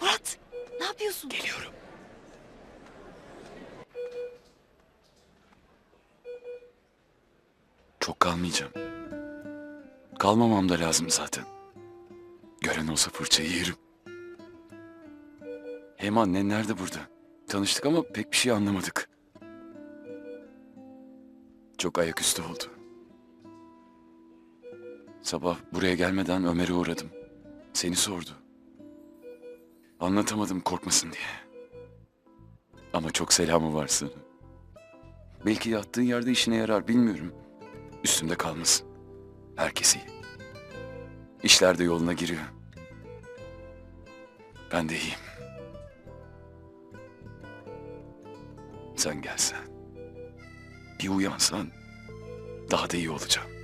Murat ne yapıyorsun? Geliyorum. Çok kalmayacağım. Kalmamam da lazım zaten. Gören olsa fırçayı yerim. Hem annen nerede burada? Tanıştık ama pek bir şey anlamadık. Çok ayaküstü oldu. Sabah buraya gelmeden Ömer'e uğradım. Seni sordu. Anlatamadım korkmasın diye. Ama çok selamı var sana. Belki yattığın yerde işine yarar bilmiyorum. Üstümde kalmasın. Herkes iyi. İşler de yoluna giriyor. Ben de iyiyim. Sen gelsen. Bir uyansan daha da iyi olacağım.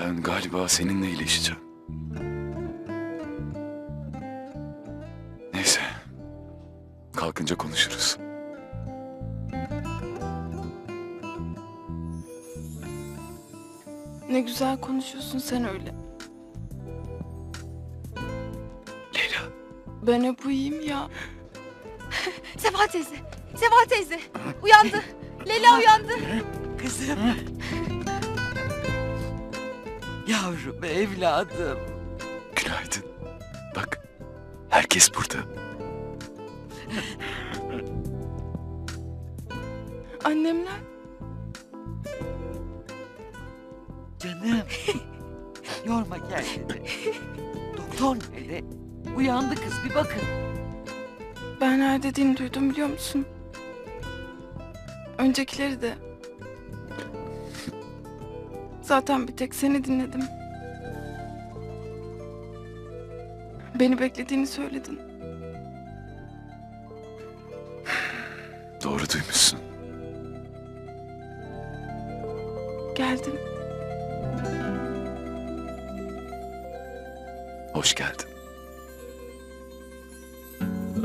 Ben galiba seninle iyileşeceğim. Neyse, kalkınca konuşuruz. Ne güzel konuşuyorsun sen öyle. Leyla, Ben hep uyuyayım ya. Sefa teyze. Sefa teyze. Uyandı. Leyla uyandı. Kızım. Yavrum evladım. günaydın. Bak, herkes burada. Annemler Canım. Yorma kendini. Doktor nerede? Uyandı kız bir bakın. ben her dediğini duydum biliyor musun? Öncekileri de. Zaten bir tek seni dinledim. Beni beklediğini söyledin. Doğru duymuşsun. Geldim. Hoş geldin.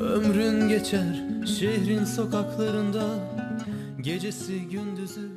Ömrün geçer şehrin sokaklarında Gecesi gündüzü